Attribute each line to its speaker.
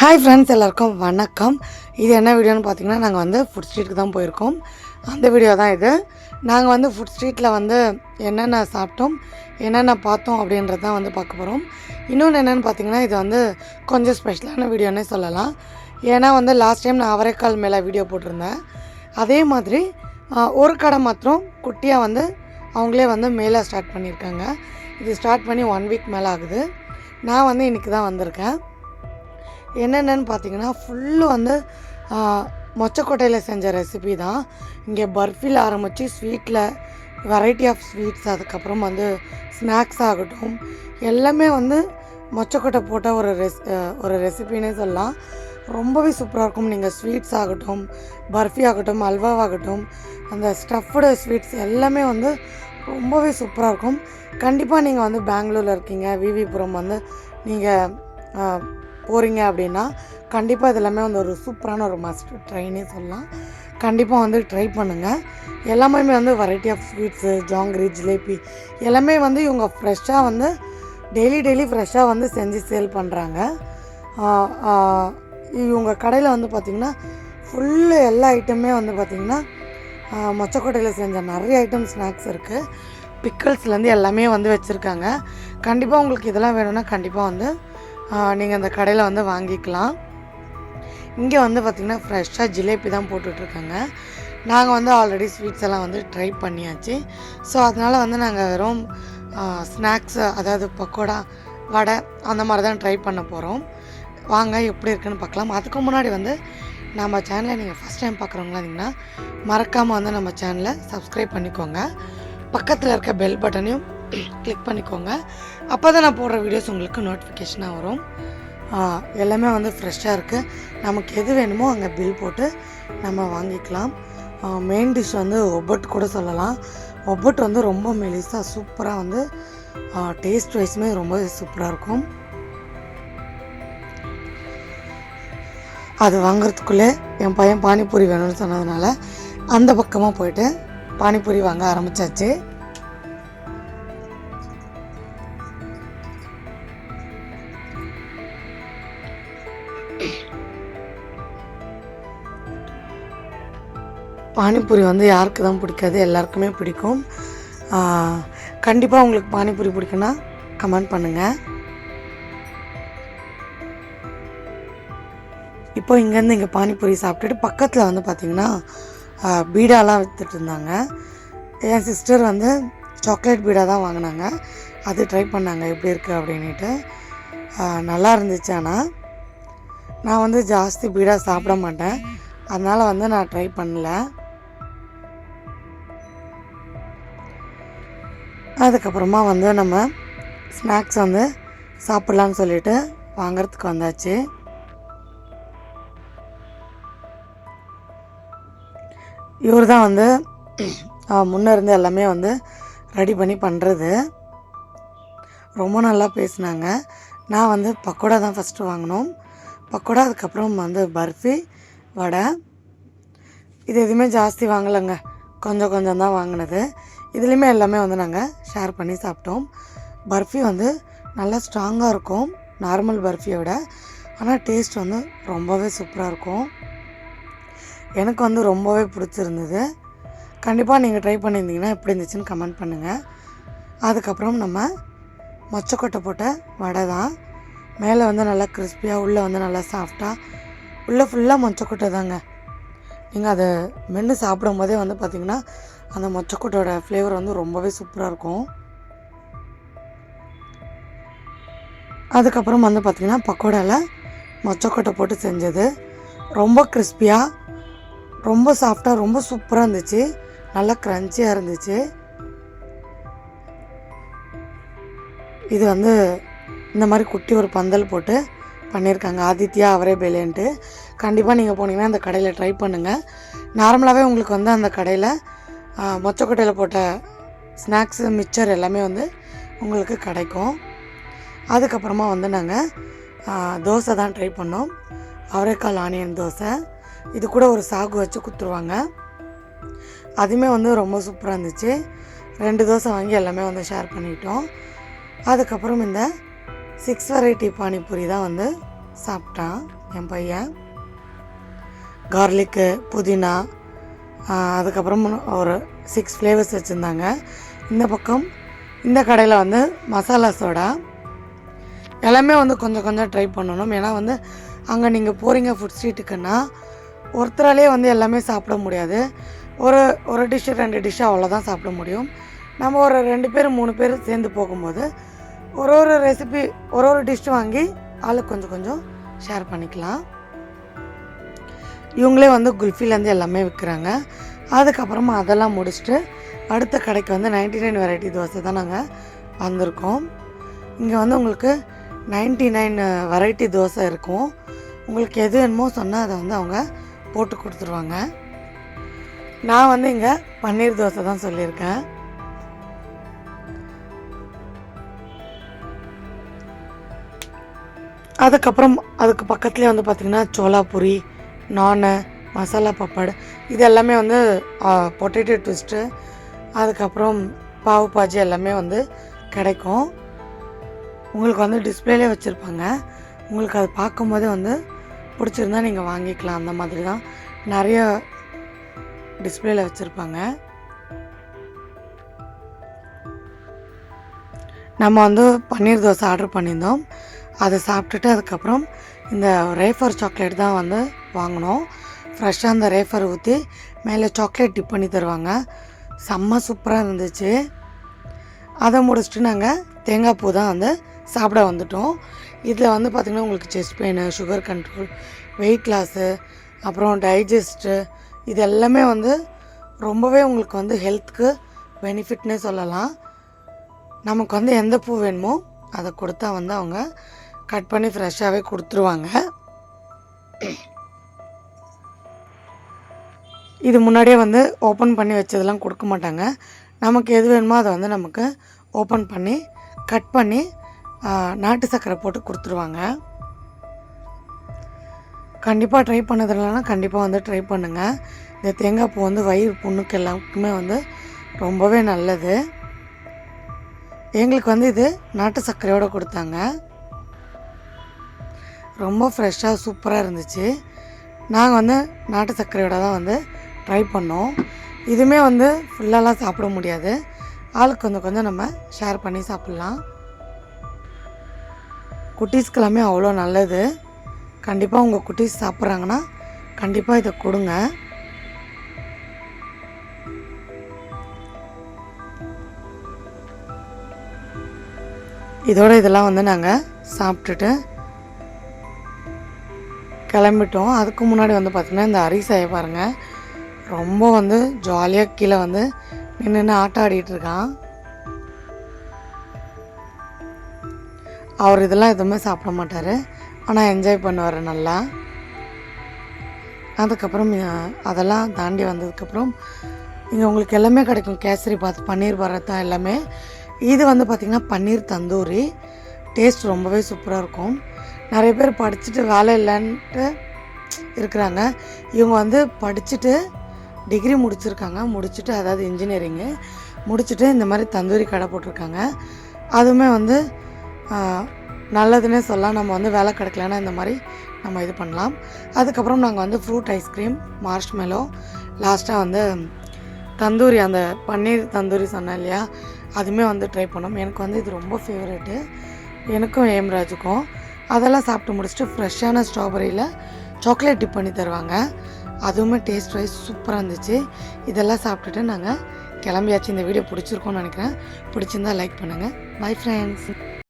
Speaker 1: Hi friends எல்லாருக்கும் வணக்கம். இது என்ன வீடியோன்னு பார்த்தீங்கன்னா நாங்கள் வந்து ஃபுட் ஸ்ட்ரீட்டுக்கு தான் போயிருக்கோம். அந்த வீடியோ தான் இது. நாங்கள் வந்து ஃபுட் ஸ்ட்ரீட்டில் வந்து என்னென்ன சாப்பிட்டோம் என்னென்ன பார்த்தோம் அப்படின்றது தான் வந்து பார்க்க போகிறோம் இன்னொன்று என்னென்னு பார்த்தீங்கன்னா இது வந்து கொஞ்சம் ஸ்பெஷலான வீடியோன்னே சொல்லலாம். ஏன்னா வந்து லாஸ்ட் டைம் நான் அவரைக்கால் மேலே வீடியோ போட்டிருந்தேன். அதே மாதிரி ஒரு கடை மாத்திரம் குட்டியாக வந்து அவங்களே வந்து மேலே ஸ்டார்ட் பண்ணியிருக்காங்க. இது ஸ்டார்ட் பண்ணி ஒன் வீக் மேலே ஆகுது. நான் வந்து இன்றைக்கி தான் வந்திருக்கேன். என்னென்னு பார்த்தீங்கன்னா ஃபுல்லு வந்து ஆ, மொச்சக்கொட்டையில் செஞ்ச ரெசிபி தான். இங்கே பர்ஃபியில் ஆரம்பித்து ஸ்வீட்டில் வெரைட்டி ஆஃப் ஸ்வீட்ஸ் அதுக்கப்புறம் வந்து ஸ்நாக்ஸ் ஆகட்டும். எல்லாமே வந்து மொச்சக்கொட்டை போட்ட ஒரு ரெஸ் ஒரு ரெசிபின்னே சொல்லலாம். ரொம்பவே சூப்பராக இருக்கும். நீங்கள் ஸ்வீட்ஸ் ஆகட்டும் பர்ஃபி ஆகட்டும் அல்வாவாகட்டும் அந்த ஸ்டஃப்டு ஸ்வீட்ஸ் எல்லாமே வந்து ரொம்பவே சூப்பராக இருக்கும். கண்டிப்பாக நீங்கள் வந்து பெங்களூரில் இருக்கீங்க விவிபுரம் வந்து நீங்கள் போகிறீங்க அப்படின்னா கண்டிப்பாக இது எல்லாமே வந்து ஒரு சூப்பரான ஒரு மஸ்ட் ட்ரைனே சொல்லலாம். கண்டிப்பாக வந்து ட்ரை பண்ணுங்கள் எல்லாமே வந்து variety of sweets jangiri jalebi எல்லாமே வந்து இவங்க ஃப்ரெஷ்ஷாக வந்து டெய்லி டெய்லி ஃப்ரெஷ்ஷாக வந்து செஞ்சு சேல் பண்ணுறாங்க இவங்க கடையில் வந்து பார்த்திங்கன்னா ஃபுல்லு எல்லா ஐட்டமே வந்து பார்த்திங்கன்னா மொச்சக்கொட்டையில் செஞ்ச நிறைய ஐட்டம் ஸ்நாக்ஸ் இருக்குது பிக்கிள்ஸ்லேருந்து எல்லாமே வந்து வச்சுருக்காங்க. கண்டிப்பாக உங்களுக்கு இதெல்லாம் வேணும்னா கண்டிப்பாக வந்து நீங்கள் அந்த கடையில் வந்து வாங்கிக்கலாம். இங்கே வந்து பார்த்திங்கன்னா ஃப்ரெஷ்ஷாக ஜிலேபி தான் போட்டுட்ருக்காங்க. நாங்கள் வந்து ஆல்ரெடி ஸ்வீட்ஸ் எல்லாம் வந்து ட்ரை பண்ணியாச்சு. ஸோ அதனால் வந்து நாங்கள் வெறும் ஸ்நாக்ஸ் அதாவது பக்கோடா வடை அந்த மாதிரி தான் ட்ரை பண்ண போகிறோம் வாங்க எப்படி இருக்குன்னு பார்க்கலாம் அதுக்கு முன்னாடி வந்து நம்ம சேனலை நீங்கள் ஃபஸ்ட் டைம் பார்க்குறவங்களா இருந்தீங்கன்னா மறக்காமல் வந்து நம்ம சேனலை சப்ஸ்கிரைப் பண்ணிக்கோங்க. பக்கத்தில் இருக்க பெல் பட்டனையும் கிளிக் பண்ணிக்கோங்க. அப்போ தான் நான் போடுற வீடியோஸ் உங்களுக்கு நோட்டிஃபிகேஷனாக வரும். எல்லாமே வந்து ஃப்ரெஷ்ஷாக இருக்குது நமக்கு எது வேணுமோ அங்கே பில் போட்டு நம்ம வாங்கிக்கலாம். மெயின் டிஷ் வந்து ஒப்பட் கூட சொல்லலாம். ஒப்பட் வந்து ரொம்ப மெலிசாக சூப்பராக வந்து டேஸ்ட் வைஸுமே ரொம்ப சூப்பராக இருக்கும். அது வாங்குறதுக்குள்ளே என் பையன் பானிபூரி வேணும்னு சொன்னதுனால அந்த பக்கமாக போயிட்டு பானிபூரி வாங்க ஆரம்பிச்சாச்சு. பானிபூரி வந்து யாருக்கு தான் பிடிக்காது எல்லாருக்குமே பிடிக்கும். கண்டிப்பாக உங்களுக்கு பானிபூரி பிடிக்குன்னா கமெண்ட் பண்ணுங்கள் இப்போ இங்கேருந்து இங்கே பானிபூரி சாப்பிட்டுட்டு பக்கத்தில் வந்து பார்த்திங்கன்னா பீடாலாம் விற்றுட்டு இருந்தாங்க. என் சிஸ்டர் வந்து சாக்லேட் பீடா தான் வாங்கினாங்க. அது ட்ரை பண்ணாங்க எப்படி இருக்குது அப்படின்ட்டு நல்லா இருந்துச்சு ஆனால் நான் வந்து ஜாஸ்தி பீடா சாப்பிட மாட்டேன். அதனால் வந்து நான் ட்ரை பண்ணல. அதுக்கப்புறமா வந்து நம்ம ஸ்நாக்ஸ் வந்து சாப்பிட்லான்னு சொல்லிட்டு வாங்குறதுக்கு வந்தாச்சு. இவர் தான் வந்து ஆ, இருந்து எல்லாமே வந்து ரெடி பண்ணி பண்ணுறது ரொம்ப நல்லா பேசினாங்க. நான் வந்து பக்கோடா தான் ஃபஸ்ட்டு வாங்கினோம். பக்கோடா அதுக்கப்புறம் வந்து பர்ஃபி வடை. இது எதுவுமே ஜாஸ்தி வாங்கலைங்க. கொஞ்சம் கொஞ்சம் தான் வாங்கினது. இதுலேயுமே எல்லாமே வந்து நாங்கள் ஷேர் பண்ணி சாப்பிட்டோம். பர்ஃபி வந்து நல்லா ஸ்ட்ராங்காக இருக்கும். நார்மல் பர்ஃபியை விட. ஆனால் டேஸ்ட் வந்து ரொம்பவே சூப்பராக இருக்கும். எனக்கு வந்து ரொம்பவே பிடிச்சிருந்தது. கண்டிப்பாக நீங்கள் ட்ரை பண்ணியிருந்தீங்கன்னா எப்படி இருந்துச்சுன்னு கமெண்ட் பண்ணுங்கள் அதுக்கப்புறம் நம்ம மொச்சக்கொட்டை போட்ட வடை தான். மேலே வந்து நல்லா கிறிஸ்பியாக உள்ளே வந்து நல்லா சாஃப்டாக உள்ளே ஃபுல்லாக மொச்சக்கொட்டை தாங்க. நீங்கள் அதை மென்று சாப்பிடும் போதே வந்து பார்த்திங்கன்னா அந்த மொச்சக்கொட்டோட ஃப்ளேவர் வந்து ரொம்பவே சூப்பராக இருக்கும். அதுக்கப்புறம் வந்து பார்த்திங்கன்னா பக்கோடாவில் மொச்சக்கொட்டை போட்டு செஞ்சது. ரொம்ப கிறிஸ்பியாக ரொம்ப சாஃப்டாக ரொம்ப சூப்பராக இருந்துச்சு. நல்லா க்ரன்ச்சியாக இருந்துச்சு. இது வந்து இந்த மாதிரி குட்டி ஒரு பந்தல் போட்டு பண்ணியிருக்காங்க. ஆதித்யா அவரே பேலேன்ட்டு கண்டிப்பாக நீங்கள் போனீங்கன்னா அந்த கடையில் ட்ரை பண்ணுங்கள் நார்மலாகவே உங்களுக்கு வந்து அந்த கடையில் மொச்சக்கொட்டையில் போட்ட ஸ்நாக்ஸு மிக்சர் எல்லாமே வந்து உங்களுக்கு கிடைக்கும். அதுக்கப்புறமா வந்து நாங்கள் தோசை தான் ட்ரை பண்ணோம். அவரைக்கால் ஆனியன் தோசை. இது கூட ஒரு சாகு வச்சு கொடுத்துருவாங்க அதுவுமே வந்து ரொம்ப சூப்பராக இருந்துச்சு. ரெண்டு தோசை வாங்கி எல்லாமே வந்து ஷேர் பண்ணிட்டோம். அதுக்கப்புறம் இந்த சிக்ஸ் வெரைட்டி பானிபூரி தான் வந்து சாப்பிட்டான் என் பையன். கார்லிக்கு புதினா அதுக்கப்புறம் ஒரு சிக்ஸ் ஃப்ளேவர்ஸ் வச்சுருந்தாங்க. இந்த பக்கம் இந்த கடையில் வந்து மசாலா சோடா. எல்லாமே வந்து கொஞ்சம் கொஞ்சம் ட்ரை பண்ணணும். ஏன்னா வந்து அங்கே நீங்கள் போகிறீங்க ஃபுட் ஸ்ட்ரீட்டுக்குன்னா ஒருத்தராலே வந்து எல்லாமே சாப்பிட முடியாது. ஒரு ஒரு டிஷ்ஷு ரெண்டு டிஷ்ஷு அவ்வளோதான் சாப்பிட முடியும். நம்ம ஒரு ரெண்டு பேர் மூணு பேர் சேர்ந்து போகும்போது ஒரு ஒரு ரெசிபி ஒரு ஒரு டிஷ் வாங்கி ஆளுக்கு கொஞ்சம் கொஞ்சம் ஷேர் பண்ணிக்கலாம். இவங்களே வந்து குல்ஃபிலேருந்து எல்லாமே விற்கிறாங்க அதுக்கப்புறமா அதெல்லாம் முடிச்சுட்டு அடுத்த கடைக்கு வந்து நைன்டி நைன் வெரைட்டி தோசை தான் நாங்கள் வந்திருக்கோம். இங்கே வந்து உங்களுக்கு நைன்டி நைன் வெரைட்டி தோசை இருக்கும். உங்களுக்கு எது வேணுமோ சொன்னால் அதை வந்து அவங்க போட்டு கொடுத்துருவாங்க. நான் வந்து இங்கே பன்னீர் தோசை தான் சொல்லியிருக்கேன். அதுக்கப்புறம் அதுக்கு பக்கத்துலேயே வந்து பார்த்திங்கன்னா சோலாபுரி நானு மசாலா பப்பாடு இது எல்லாமே வந்து பொட்டேட்டோ ட்விஸ்ட்டு அதுக்கப்புறம் பாவு பாஜி எல்லாமே வந்து கிடைக்கும். உங்களுக்கு வந்து டிஸ்பிளேலே வச்சுருப்பாங்க. உங்களுக்கு அது பார்க்கும்போதே வந்து பிடிச்சிருந்தா நீங்கள் வாங்கிக்கலாம். அந்த மாதிரி தான் நிறைய டிஸ்பிளேல வச்சுருப்பாங்க. நம்ம வந்து பன்னீர் தோசை ஆர்டர் பண்ணியிருந்தோம். அதை சாப்பிட்டுட்டு அதுக்கப்புறம் இந்த ரேஃபர் சாக்லேட் தான் வந்து வாங்கினோம். ஃப்ரெஷ்ஷாக அந்த ரேஃபர் ஊற்றி மேலே சாக்லேட் டிப் பண்ணி தருவாங்க. செம்ம சூப்பராக இருந்துச்சு. அதை முடிச்சுட்டு நாங்கள் தேங்காய் பூ தான் வந்து சாப்பிட வந்துட்டோம். இதில் வந்து பார்த்திங்கன்னா உங்களுக்கு chest pain sugar control weight loss அப்புறம் டைஜஸ்ட்டு இது எல்லாமே வந்து ரொம்பவே உங்களுக்கு வந்து ஹெல்த்துக்கு பெனிஃபிட்னே சொல்லலாம். நமக்கு வந்து எந்த பூ வேணுமோ அதை கொடுத்தா வந்து அவங்க கட் பண்ணி ஃப்ரெஷ்ஷாகவே கொடுத்துருவாங்க. இது முன்னாடியே வந்து ஓப்பன் பண்ணி வச்சதெல்லாம் கொடுக்க மாட்டாங்க. நமக்கு எது வேணுமோ அதை வந்து நமக்கு ஓப்பன் பண்ணி கட் பண்ணி நாட்டு சர்க்கரை போட்டு கொடுத்துருவாங்க. கண்டிப்பாக ட்ரை பண்ணதில்லைன்னா கண்டிப்பாக வந்து ட்ரை பண்ணுங்கள் இந்த தேங்காய் பூ வந்து வயிறு புண்ணுக்கு எல்லாருக்குமே வந்து ரொம்பவே நல்லது. எங்களுக்கு வந்து இது நாட்டு சர்க்கரையோடு கொடுத்தாங்க. ரொம்ப ஃப்ரெஷ்ஷாக சூப்பராக இருந்துச்சு. நாங்கள் வந்து நாட்டு சர்க்கரையோட தான் வந்து ட்ரை பண்ணோம். இதுவுமே வந்து ஃபுல்லாலாம் சாப்பிட முடியாது. ஆளுக்கு கொஞ்சம் கொஞ்சம் நம்ம ஷேர் பண்ணி சாப்பிட்லாம். குட்டீஸ்க்கு எல்லாமே அவ்வளோ நல்லது. கண்டிப்பாக உங்கள் குட்டீஸ் சாப்பிட்றாங்கன்னா கண்டிப்பாக இதை கொடுங்க. இதோட இதெல்லாம் வந்து நாங்கள் சாப்பிட்டுட்டு கிளம்பிட்டோம். அதுக்கு முன்னாடி வந்து பார்த்திங்கன்னா இந்த அரிசாயை பாருங்கள் ரொம்ப வந்து ஜாலியாக கீழே வந்து நின்று ஆட்டம் ஆடிட்டு இருக்கான். அவர் இதெல்லாம் எதுவுமே சாப்பிட மாட்டார். ஆனால் என்ஜாய் பண்ணுவார் நல்லா. அதுக்கப்புறம் அதெல்லாம் தாண்டி வந்ததுக்கப்புறம் இங்கே உங்களுக்கு எல்லாமே கிடைக்கும். கேசரி பாத் பன்னீர் பரத்தா எல்லாமே. இது வந்து பார்த்திங்கன்னா பன்னீர் தந்தூரி. டேஸ்ட் ரொம்பவே சூப்பராக இருக்கும். நிறைய பேர் படிச்சுட்டு வேலை இல்லைன்ட்டு இருக்கிறாங்க. இவங்க வந்து படிச்சுட்டு டிகிரி முடிச்சிருக்காங்க. முடிச்சுட்டு அதாவது இன்ஜினியரிங்கு முடிச்சுட்டு இந்த மாதிரி தந்தூரி கடை போட்டிருக்காங்க. அதுவுமே வந்து நல்லதுன்னே சொல்லலாம். நம்ம வந்து வேலை கிடைக்கலன்னா இந்த மாதிரி நம்ம இது பண்ணலாம். அதுக்கப்புறம் நாங்கள் வந்து ஃப்ரூட் ஐஸ்கிரீம் மார்ஷ்மெலோ லாஸ்ட்டாக வந்து தந்தூரி அந்த பன்னீர் தந்தூரி சொன்னேன் இல்லையா? அதுவுமே வந்து ட்ரை பண்ணோம். எனக்கு வந்து இது ரொம்ப ஃபேவரெட்டு எனக்கும் ஏம்ராஜுக்கும். அதெல்லாம் சாப்பிட்டு முடிச்சுட்டு ஃப்ரெஷ்ஷான ஸ்ட்ராபெரியில் சாக்லேட் டிப் பண்ணி தருவாங்க. அதுவுமே டேஸ்ட் வைஸ் சூப்பராக இருந்துச்சு. இதெல்லாம் சாப்பிட்டுட்டு நாங்கள் கிளம்பியாச்சு. இந்த வீடியோ பிடிச்சிருக்கோன்னு நினைக்கிறேன். பிடிச்சிருந்தா லைக் பண்ணுங்கள் பை ஃப்ரெண்ட்ஸ்